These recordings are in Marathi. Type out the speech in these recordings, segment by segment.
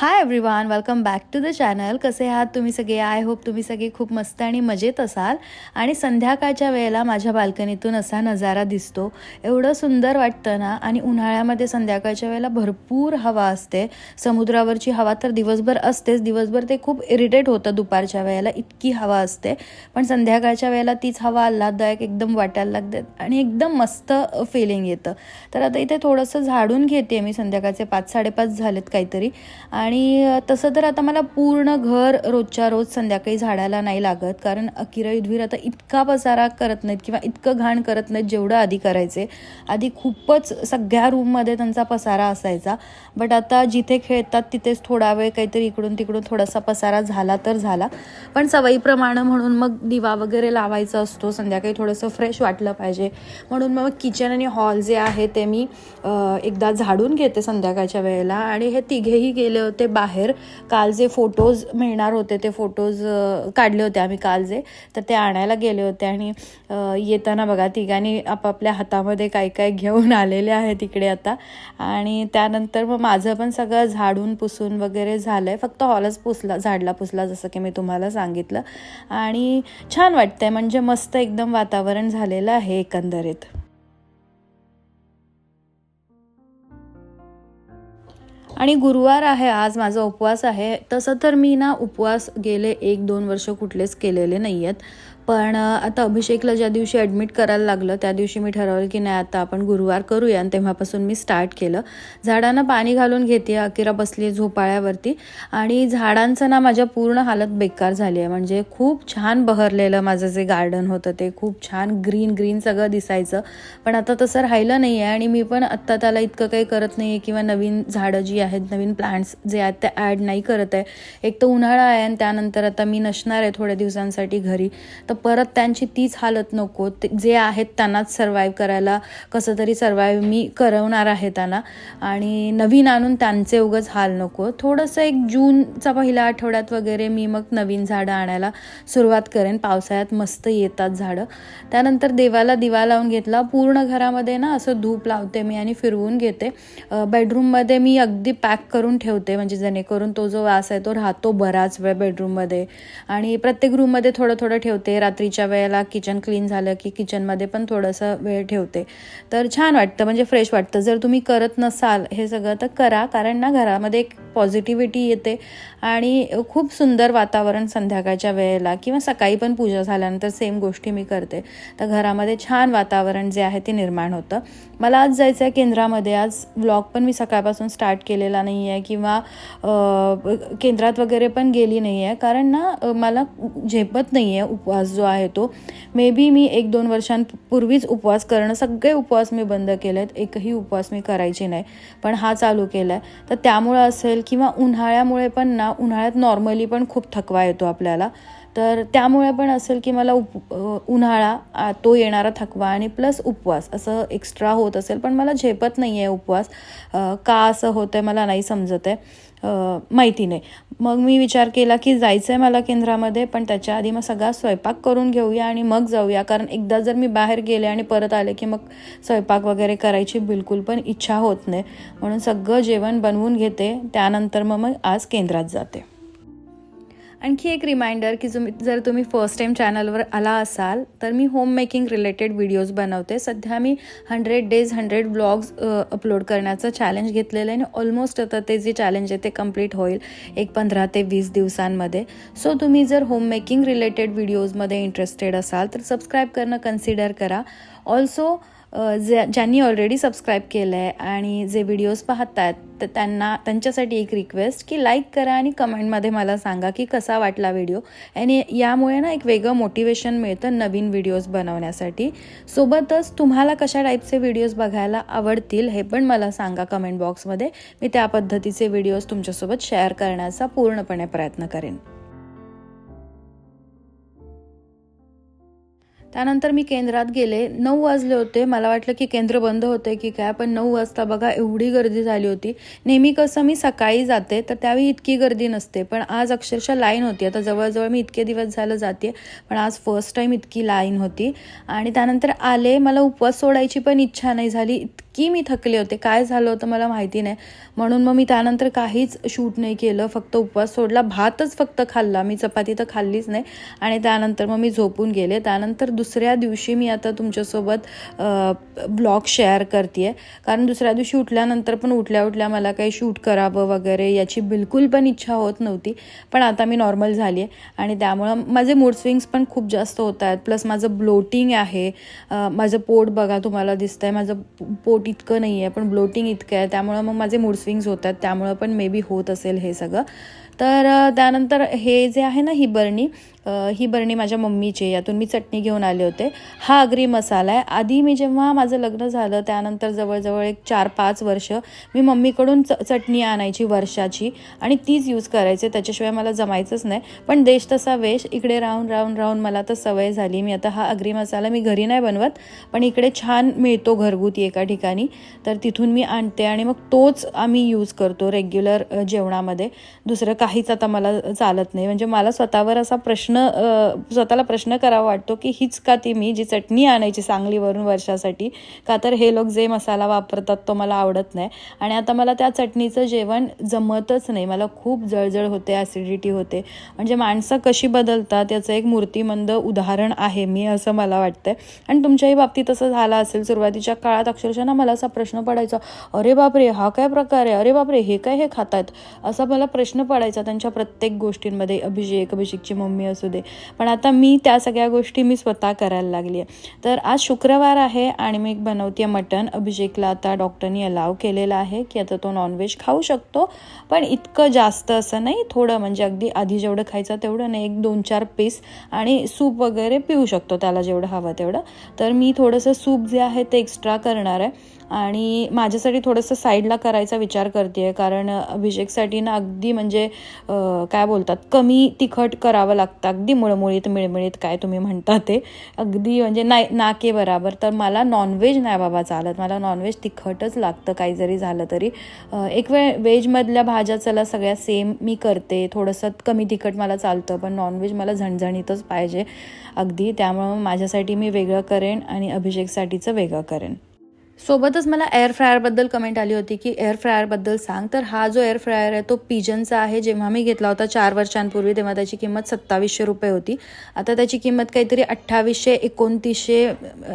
Hi everyone welcome back to the channel कसे आहात तुम्ही सगळे? आय होप तुम्ही सगळे खूप मस्त आणि मजेत असाल. आणि संध्याकाळच्या वेळेला माझ्या बाल्कनीतून असा नजारा दिसतो. एवढं सुंदर वाटतं ना आणि उन्हाळ्यामध्ये संध्याकाळच्या वेळेला भरपूर हवा असते. समुद्रावरची हवा तर दिवसभर असतेच. दिवसभर ते खूप इरिटेट होतं दुपारच्या वेळेला. इतकी हवा असते. पण संध्याकाळच्या वेळेला तीच हवा आल्हाददायक एकदम वाटायला लागते आणि एकदम मस्त फिलिंग येतं. तर आता इथे थोडंसं झाडून घेते मी. संध्याकाळचे पाच साडेपाच झालेत काहीतरी. आणि आणि तसं तर आता मला पूर्ण घर रोजच्या रोज संध्याकाळी झाडायला नाही लागत कारण अकिरा युद्धवीर आता इतका पसारा करत नाहीत किंवा इतकं घाण करत नाहीत जेवढं आधी करायचे. आधी खूपच सगळ्या रूममध्ये त्यांचा पसारा असायचा बट आता जिथे खेळतात तिथेच थोडा वेळ काहीतरी इकडून तिकडून थोडासा पसारा झाला तर झाला. पण सवयीप्रमाणे म्हणून मग दिवा वगैरे लावायचा असतो संध्याकाळी थोडंसं फ्रेश वाटलं पाहिजे. म्हणून मग किचन आणि हॉल जे आहे ते मी एकदा झाडून घेते संध्याकाळच्या वेळेला आणि हे तिघेही गेले होते. बाहेर. काल जे फोटोज मिळणार होते ते फोटोज काढले होते आम्ही काल जे. तर ते आणायला गेले होते आणि येताना बघा तिघांनी आपापल्या हातामध्ये काय काय घेऊन आलेले आहे तिकडे आता. आणि त्यानंतर मग माझं पण सगळं झाडून पुसून वगैरे झालं आहे फक्त हॉलच पुसला झाडला पुसला जसं की मी तुम्हाला सांगितलं. आणि छान वाटतंय म्हणजे मस्त एकदम वातावरण झालेलं आहे एकंदरीत. आणि गुरुवार आहे आज माझा उपवास आहे. तसं तर मी ना उपवास गेले एक दोन वर्ष कुठलेच केलेले नाही आहेत पण आता अभिषेकला ज्या दिवशी ॲडमिट करायला लागलं त्या दिवशी मी ठरवलं की नाही आता आपण गुरुवार करूया. आणि तेव्हापासून मी स्टार्ट केलं. झाडांना पाणी घालून घेते अकिरा बसली झोपाळ्यावरती. आणि झाडांचं ना माझ्या पूर्ण हालत बेकार झाली आहे म्हणजे खूप छान बहरलेलं माझं जे गार्डन होतं ते खूप छान ग्रीन ग्रीन सगळं दिसायचं. पण आता तसं राहिलं नाही आहे आणि मी पण आत्ता त्याला इतकं काही करत नाही आहे किंवा नवीन झाडं जी आहेत नवीन प्लांट्स जे आहेत ते ॲड नाही करत आहे. एक तर उन्हाळा आहे आणि त्यानंतर आता मी नसणार आहे थोड्या दिवसांसाठी घरी. तर परत त्यांची तीच हालत नको. ते जे आहेत त्यांनाच सर्वाईव्ह करायला कसं तरी सर्वाईव्ह मी करवणार आहे त्यांना. आणि नवीन आणून त्यांचे उगच हाल नको. थोडंसं एक जूनचा पहिल्या आठवड्यात वगैरे मी मग नवीन झाडं आणायला सुरुवात करेन. पावसाळ्यात मस्त येतात झाडं. त्यानंतर देवाला दिवा लावून घेतला. पूर्ण घरामध्ये ना असं धूप लावते मी आणि फिरवून घेते. बेडरूममध्ये मी अगदी पॅक करून ठेवते. म्हणजे जेणेकरून तो जो वास आहे तो राहतो बराच वेळ बेडरूममध्ये आणि प्रत्येक रूममध्ये थोडं थोडं ठेवते. रात्रीच्या वेळेला किचन क्लीन झालं की किचनमध्ये पण थोडंसं वेळ ठेवते. तर छान वाटतं म्हणजे फ्रेश वाटतं. जर तुम्ही करत नसाल हे सगळं तर करा कारण ना घरामध्ये एक पॉझिटिव्हिटी येते आणि खूप सुंदर वातावरण संध्याकाळच्या वेळेला किंवा सकाळी पण पूजा झाल्यानंतर सेम गोष्टी मी करते. तर घरामध्ये छान वातावरण जे आहे ते निर्माण होतं. मला आज जायचं आहे केंद्रामध्ये. आज व्लॉग पण मी सकाळपासून स्टार्ट केलेला नाही आहे किंवा केंद्रात वगैरे पण गेली नाही आहे कारण ना मला झेपत नाही आहे उपवास जो आहे तो. मे बी मी एक दोन वर्षांपूर्वीच उपवास करणं सगळे उपवास मी बंद केले आहेत एकही उपवास मी करायचे नाही. पण हा चालू केला आहे तर त्यामुळं असेल किंवा उन्हाळ्यामुळे पण ना उन्हाळ्यात नॉर्मली पण खूप थकवा येतो आपल्याला. तर त्यामुळे पण असेल की मला उप उन्हाळा तो येणारा थकवा आणि प्लस उपवास असं एक्स्ट्रा होत असेल. पण मला झेपत नाही आहे उपवास का असं होतं आहे मला नाही समजत आहे माहिती नाही. मग मी विचार केला की जायचं आहे मला केंद्रामध्ये पण त्याच्या आधी मग सगळा स्वयंपाक करून घेऊया आणि मग जाऊया. कारण एकदा जर मी बाहेर गेले आणि परत आले की मग स्वयंपाक वगैरे करायची बिलकुल पण इच्छा होत नाही. म्हणून सगळं जेवण बनवून घेते. त्यानंतर मग मग आज केंद्रात जाते. आणखी एक रिमाइंडर की तुम्ही जर तुम्ही फर्स्ट टाईम चॅनलवर आला असाल तर मी होम मेकिंग रिलेटेड व्हिडिओज बनवते. सध्या मी hundred days hundred blogs upload करण्याचं चॅलेंज घेतलेलं आहे आणि ऑलमोस्ट आता ते जे चॅलेंज आहे ते कंप्लीट होईल एक पंधरा ते वीस दिवसांमध्ये. सो तुम्ही जर होम मेकिंग रिलेटेड व्हिडिओजमध्ये इंटरेस्टेड असाल तर सबस्क्राईब करणं कन्सिडर करा. ऑल्सो जे ज्यांनी ऑलरेडी सबस्क्राईब केलं आहे आणि जे व्हिडिओज पाहत आहेत तर त्यांना त्यांच्यासाठी एक रिक्वेस्ट की लाईक करा आणि कमेंटमध्ये मला सांगा की कसा वाटला व्हिडिओ आणि यामुळे ना एक वेगळं मोटिवेशन मिळतं नवीन व्हिडिओज बनवण्यासाठी. सोबतच तुम्हाला कशा टाईपचे व्हिडिओज बघायला आवडतील हे पण मला सांगा कमेंट बॉक्समध्ये मी त्या पद्धतीचे व्हिडिओज तुमच्यासोबत शेअर करण्याचा पूर्णपणे प्रयत्न करेन. त्यानंतर मी केंद्रात गेले. नऊ वाजले होते. मला वाटलं की केंद्र बंद होते की काय पण नऊ वाजता बघा एवढी गर्दी झाली होती. नेहमी कसं मी सकाळी जाते तर त्यावेळी इतकी गर्दी नसते. पण आज अक्षरशः लाईन होती. आता जवळजवळ मी इतके दिवस झालं जाते पण आज फर्स्ट टाईम इतकी लाईन होती. आणि त्यानंतर आले. मला उपवास सोडायची पण इच्छा नाही झाली. इतकी मी थकले होते. काय झालं होतं मला माहिती नाही. म्हणून मग मी त्यानंतर काहीच शूट नाही केलं. फक्त उपवास सोडला. भातच फक्त खाल्ला. मी चपाती तर खाल्लीच नाही. आणि त्यानंतर मग मी झोपून गेले. त्यानंतर दुसऱ्या दिवशी मी आता तुमच्यासोबत ब्लॉग शेअर करते कारण दुसऱ्या दिवशी उठल्यानंतर पण उठल्या उठल्या मला काही शूट करावं वगैरे याची बिलकुल पण इच्छा होत नव्हती. पण आता मी नॉर्मल झाली आहे आणि त्यामुळं माझे मूड स्विंग्स पण खूप जास्त होत आहेत. प्लस माझं ब्लोटिंग आहे. माझं पोट बघा तुम्हाला दिसतं आहे माझं पोट इतकं नाही आहे पण ब्लोटिंग इतकं आहे. त्यामुळं मग माझे मूड स्विंग्स होत आहेत. त्यामुळं पण मे बी होत असेल हे सगळं. तर त्यानंतर हे जे आहे ना ही बरणी ही बरणी माझ्या मम्मीची यातून मी चटणी घेऊन आले होते. हा अग्री मसाला आहे. आधी मी जेव्हा माझं लग्न झालं त्यानंतर जवळजवळ एक चार पाच वर्ष मी मम्मीकडून च चटणी आणायची वर्षाची आणि तीच यूज करायचे. त्याच्याशिवाय मला जमायचंच नाही. पण देश तसा वेश इकडे राहून राहून राहून मला तर सवय झाली. मी आता हा अग्री मसाला मी घरी नाही बनवत पण इकडे छान मिळतो घरगुती एका ठिकाणी. तर तिथून मी आणते आणि मग तोच आम्ही यूज करतो रेग्युलर जेवणामध्ये. दुसरं काहीच आता मला चालत नाही. म्हणजे मला स्वतःवर असा प्रश्न स्वतःला प्रश्न करावा वाटतो की हीच का ती मी जी चटणी आणायची सांगलीवरून वर्षासाठी? का तर हे लोक जे मसाला वापरतात तो मला आवडत नाही. आणि आता मला त्या चटणीचं जेवण जमतच नाही. मला खूप जळजळ होते ॲसिडिटी होते. म्हणजे माणसं कशी बदलतात याचं एक मूर्तिमंद उदाहरण आहे मी असं मला वाटतंय. आणि तुमच्याही बाबतीत असं झालं असेल सुरुवातीच्या काळात अक्षरशः ना मला असा प्रश्न पडायचा अरे बापरे हा काय प्रकार आहे? अरे बापरे हे काय हे खातात असा मला प्रश्न पडायचा त्यांच्या प्रत्येक गोष्टींमध्ये. अभिषेक अभिषेकची मम्मी असू दे पण आता मी त्या सगळ्या गोष्टी मी स्वतः करायला लागली आहे तर आज शुक्रवार आहे आणि मी बनवते मटण. अभिषेकला आता डॉक्टरनी अलाव केलेला आहे की आता तो नॉनव्हेज खाऊ शकतो. पण इतकं जास्त असं नाही थोडं म्हणजे अगदी आधी जेवढं खायचं तेवढं नाही एक दोन चार पीस आणि सूप वगैरे पिऊ शकतो त्याला जेवढं हवं तेवढं. तर मी थोडंसं सूप जे आहे ते एक्स्ट्रा करणार आहे. आणि माझ्यासाठी थोडंसं साईडला करायचा विचार करते आहे कारण अभिषेकसाठी ना अगदी म्हणजे काय बोलतात कमी तिखट करावं लागतं. अगदी मुळमुळीत मिळमिळीत काय तुम्ही म्हणता ते. अगदी म्हणजे नाही नाके बराबर. तर मला नॉनव्हेज नाही बाबा चालत. मला नॉनव्हेज तिखटच लागतं काही जरी झालं तरी. एक वेळ व्हेजमधल्या भाज्या चला सगळ्या सेम मी करते. थोडंसं कमी तिखट मला चालतं पण नॉनव्हेज मला झणझणीतच पाहिजे. अगदी त्यामुळं माझ्यासाठी मी वेगळं करेन आणि अभिषेकसाठीचं वेगळं करेन. सोबतच मला एअर फ्रायरबद्दल कमेंट आली होती की एअर फ्रायरबद्दल सांग. तर हा जो एअर फ्रायर आहे तो पिजनचा आहे. जेव्हा मी घेतला होता चार वर्षांपूर्वी तेव्हा त्याची किंमत सत्तावीसशे रुपये होती. आता त्याची किंमत काहीतरी अठ्ठावीसशे एकोणतीसशे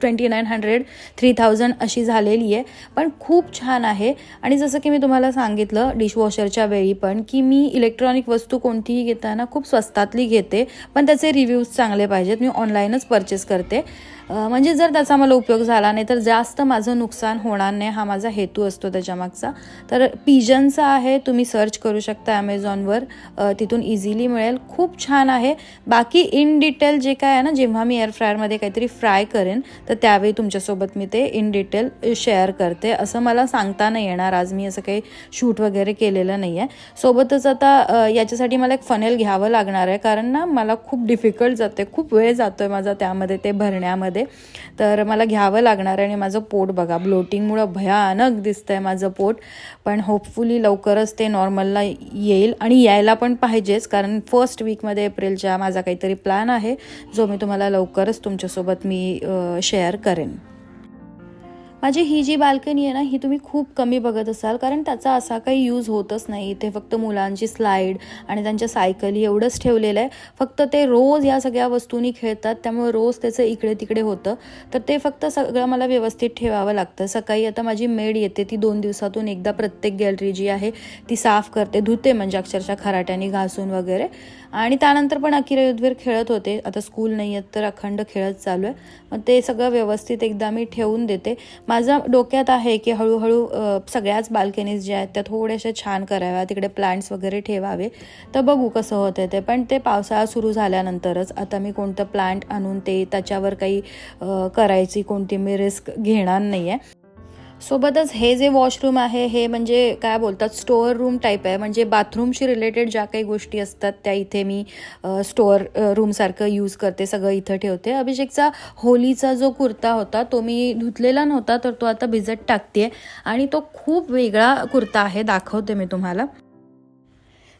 twenty nine hundred three thousand अशी झालेली आहे. पण खूप छान आहे. आणि जसं की मी तुम्हाला सांगितलं डिशवॉशरच्या वेळी पण की मी इलेक्ट्रॉनिक वस्तू कोणतीही घेताना खूप स्वस्तातली घेते पण त्याचे रिव्ह्यूज चांगले पाहिजेत. मी ऑनलाईनच परचेस करते. म्हणजे जर त्याचा मला उपयोग झाला नाही तर जास्त माझं नुकसान होणार नाही हा माझा हेतू असतो त्याच्यामागचा. तर पिजनचा आहे तुम्ही सर्च करू शकता ॲमेझॉनवर तिथून इझिली मिळेल. खूप छान आहे. बाकी इन डिटेल जे काय आहे ना जेव्हा मी एअर फ्रायरमध्ये काहीतरी फ्राय करेन तर त्यावेळी तुमच्यासोबत मी ते इन डिटेल शेअर करते. असं मला सांगता नाही येणार. आज मी असं काही शूट वगैरे केलेलं नाही आहे सोबतच आता याच्यासाठी मला एक फनेल घ्यावं लागणार आहे. कारण ना मला खूप डिफिकल्ट जाते. खूप वेळ जातो आहे माझा त्यामध्ये ते भरण्यामध्ये. तर मला घ्यावं लागणार आहे आणि माझं पोट बघा ब्लोटिंगमुळं भयानक दिसतंय माझं पोट. पण होपफुली लवकरच ते नॉर्मलला येईल आणि यायला पण पाहिजेच कारण फर्स्ट वीकमध्ये एप्रिलच्या माझा काहीतरी प्लॅन आहे जो मी तुम्हाला लवकरच तुमच्यासोबत मी शेअर करेन. माझी ही जी बाल्कनी आहे ना ही तुम्ही खूप कमी बघत असाल कारण त्याचा असा काही यूज होतच नाही. इथे फक्त मुलांची स्लाईड आणि त्यांच्या सायकली एवढंच ठेवलेलं आहे. फक्त ते रोज या सगळ्या वस्तूंनी खेळतात त्यामुळे रोज त्याचं इकडे तिकडे होतं. तर ते फक्त सगळं मला व्यवस्थित ठेवावं लागतं. सकाळी आता माझी मेड येते ती दोन दिवसातून एकदा प्रत्येक गॅलरी जी आहे ती साफ करते धुते म्हणजे अक्षरशः खराट्याने घासून वगैरे. आणि त्यानंतर पण अकिरा युद्धवीर खेळत होते. आता स्कूल नाही आहेत तर अखंड खेळत चालू आहे. मग ते सगळं व्यवस्थित एकदा मी ठेवून देते. माझा डोक्यात आहे की हळूहळू सगळ्याच बाल्कनीज ज्या आहेत त्या थोड्याशा छान कराव्या तिकडे प्लांट्स वगैरे ठेवावे. तर बघू कसं होतं ते. पण ते पावसाळा सुरू झाल्यानंतरच आता मी कोणतं प्लांट आणून ते त्याच्यावर काही करायची कोणती मी रिस्क घेणार नाही आहे सोबतच हे जे वॉशरूम आहे हे म्हणजे काय बोलतात स्टोअर रूम टाईप आहे. म्हणजे बाथरूमशी रिलेटेड ज्या काही गोष्टी असतात त्या इथे मी स्टोअर रूमसारखं यूज करते सगळं इथं ठेवते. अभिषेकचा होलीचा जो कुर्ता होता तो मी धुतलेला नव्हता तर तो आता भिजत टाकते आणि तो खूप वेगळा कुर्ता आहे दाखवते मी तुम्हाला.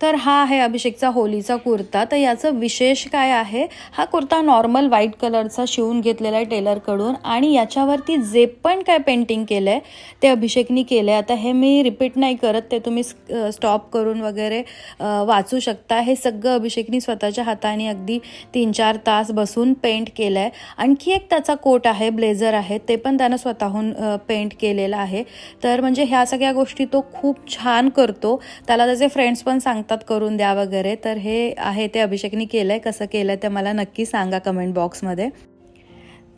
तर हा आहे अभिषेकचा होलीचा कुर्ता. तर याचं विशेष काय आहे? हा कुर्ता नॉर्मल व्हाईट कलरचा शिवून घेतलेला आहे टेलरकडून आणि याच्यावरती जे पण काय पेंटिंग केलं आहे ते अभिषेकनी केलं आहे आता हे मी रिपीट नाही करत ते तुम्ही स्टॉप करून वगैरे वाचू शकता. हे सगळं अभिषेकनी स्वतःच्या हाताने अगदी तीन चार तास बसून पेंट केलं आहे आणखी एक त्याचा कोट आहे ब्लेझर आहे ते पण त्यानं स्वतःहून पेंट केलेलं आहे. तर म्हणजे ह्या सगळ्या गोष्टी तो खूप छान करतो. त्याला त्याचे फ्रेंड्स पण सांगतात करून द्या वगैरे तर हे आहे ते अभिषेकनी केलं आहे कसं केलं आहे ते मला नक्की सांगा कमेंट बॉक्समध्ये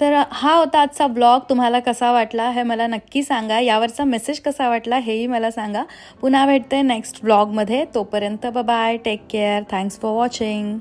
तर हा होता आजचा ब्लॉग तुम्हाला कसा वाटला हे मला नक्की सांगा. यावरचा मेसेज कसा वाटला हेही मला सांगा. पुन्हा भेटते नेक्स्ट ब्लॉगमध्ये तोपर्यंत bye take care thanks for watching